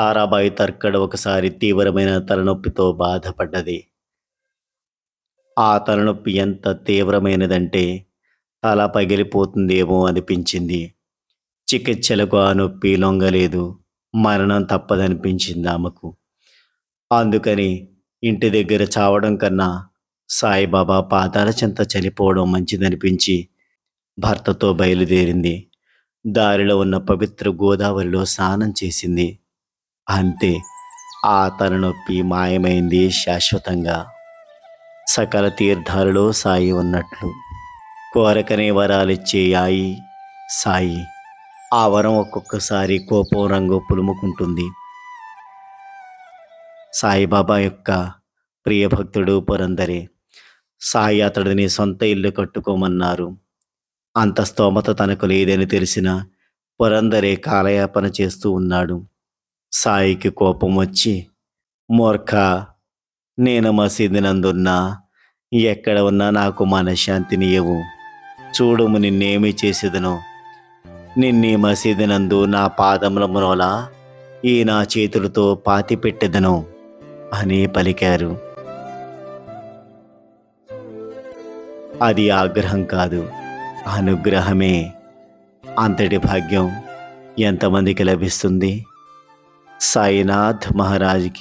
తారాబాయి తర్కడ ఒకసారి తీవ్రమైన తలనొప్పితో బాధపడ్డది. ఆ తలనొప్పి ఎంత తీవ్రమైనదంటే తల పగిలిపోతుందేమో అనిపించింది. చికిత్సలకు ఆ నొప్పి లొంగలేదు. మరణం తప్పదనిపించింది ఆమెకు. అందుకని ఇంటి దగ్గర చావడం కన్నా సాయిబాబా పాదాల చెంత చనిపోవడం మంచిదనిపించి భర్తతో బయలుదేరింది. దారిలో ఉన్న పవిత్ర గోదావరిలో స్నానం చేసింది. అంతే. ఆ తలనొప్పి మాయమైంది శాశ్వతంగా. సకల తీర్థాలలో సాయి ఉన్నట్లు. కోరకనే వరాలిచ్చే యాయి సాయి. ఆ వరం ఒక్కొక్కసారి కోపం రంగు పులుముకుంటుంది. సాయిబాబా యొక్క ప్రియ భక్తుడు పురందరే సాయి అతడిని సొంత ఇల్లు కట్టుకోమన్నారు. అంత స్తోమత తనకు లేదని తెలిసిన పురందరే కాలయాపన చేస్తూ ఉన్నాడు. సాయికి కోపం వచ్చి మూర్ఖ నేను మసీదు నందున్నా ఎక్కడ ఉన్నా నాకు మనశ్శాంతిని ఇవ్వు చూడుము నిన్నేమి చేసేదను. నిన్నీ మసీదు నందు నా పాదముల మ్రోల ఈ నా చేతులతో పాతి పెట్టెదను అని పలికారు. అది ఆగ్రహం కాదు అనుగ్రహమే. అంతటి భాగ్యం ఎంతమందికి లభిస్తుంది? साईनाथ महाराज की।